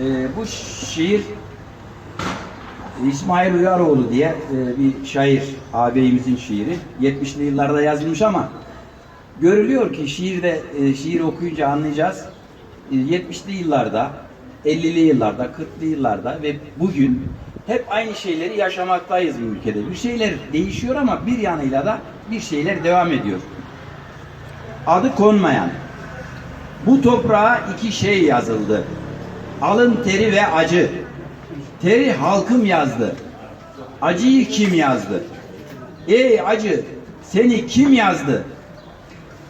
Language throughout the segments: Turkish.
Ee, bu şiir İsmail Uyaroğlu diye e, bir şair, ağabeyimizin şiiri. 70'li yıllarda yazılmış ama görülüyor ki şiirde e, şiir okuyunca anlayacağız. E, 70'li yıllarda, 50'li yıllarda, 40'lı yıllarda ve bugün hep aynı şeyleri yaşamaktayız bu ülkede. Bir şeyler değişiyor ama bir yanıyla da bir şeyler devam ediyor. Adı konmayan, bu toprağa iki şey yazıldı. Alın teri ve acı. Teri halkım yazdı. Acıyı kim yazdı? Ey acı, seni kim yazdı?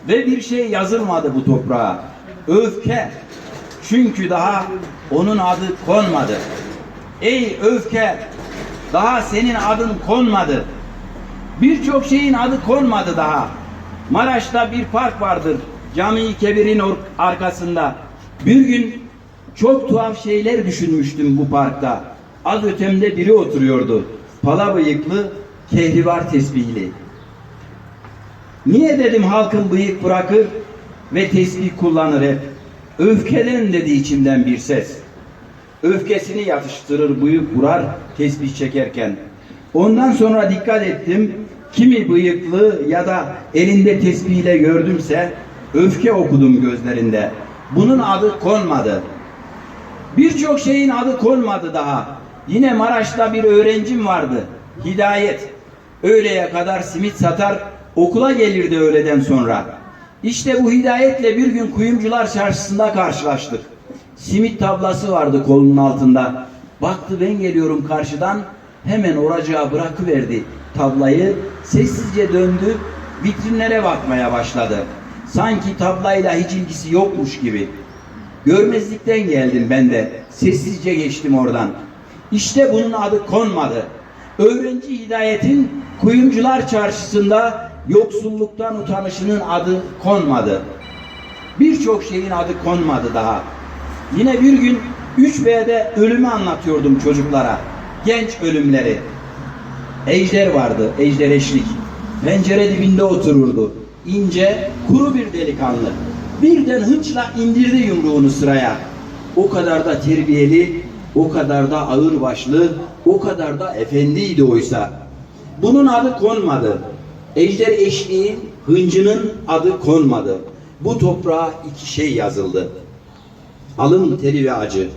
Ve bir şey yazılmadı bu toprağa. Öfke. Çünkü daha onun adı konmadı. Ey öfke, daha senin adın konmadı. Birçok şeyin adı konmadı daha. Maraş'ta bir park vardır. Cami-i Kebir'in arkasında. Bir gün çok tuhaf şeyler düşünmüştüm bu parkta. Az ötemde biri oturuyordu. Pala bıyıklı, kehribar tesbihli. Niye dedim halkın bıyık bırakır ve tesbih kullanır hep. Öfkeden dedi içimden bir ses. Öfkesini yatıştırır, bıyık vurar tesbih çekerken. Ondan sonra dikkat ettim. Kimi bıyıklı ya da elinde tesbihle gördümse öfke okudum gözlerinde. Bunun adı konmadı. Birçok şeyin adı konmadı daha. Yine Maraş'ta bir öğrencim vardı. Hidayet. Öğleye kadar simit satar, okula gelirdi öğleden sonra. İşte bu hidayetle bir gün kuyumcular çarşısında karşılaştık. Simit tablası vardı kolunun altında. Baktı ben geliyorum karşıdan, hemen oracığa bırakıverdi tablayı, sessizce döndü, vitrinlere bakmaya başladı. Sanki tablayla hiç ilgisi yokmuş gibi. Görmezlikten geldim ben de. Sessizce geçtim oradan. İşte bunun adı konmadı. Öğrenci hidayetin kuyumcular çarşısında yoksulluktan utanışının adı konmadı. Birçok şeyin adı konmadı daha. Yine bir gün 3B'de ölümü anlatıyordum çocuklara. Genç ölümleri. Ejder vardı, ejdereşlik. Pencere dibinde otururdu. İnce, kuru bir delikanlı. Birden hınçla indirdi yumruğunu sıraya. O kadar da terbiyeli, o kadar da ağır başlı, o kadar da efendiydi oysa. Bunun adı konmadı. Ejder eşliğin, hıncının adı konmadı. Bu toprağa iki şey yazıldı. Alın teri ve acı.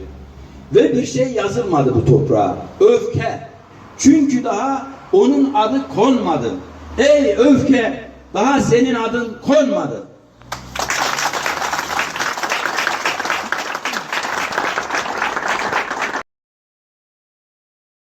Ve bir şey yazılmadı bu toprağa. Öfke. Çünkü daha onun adı konmadı. Ey öfke, daha senin adın konmadı.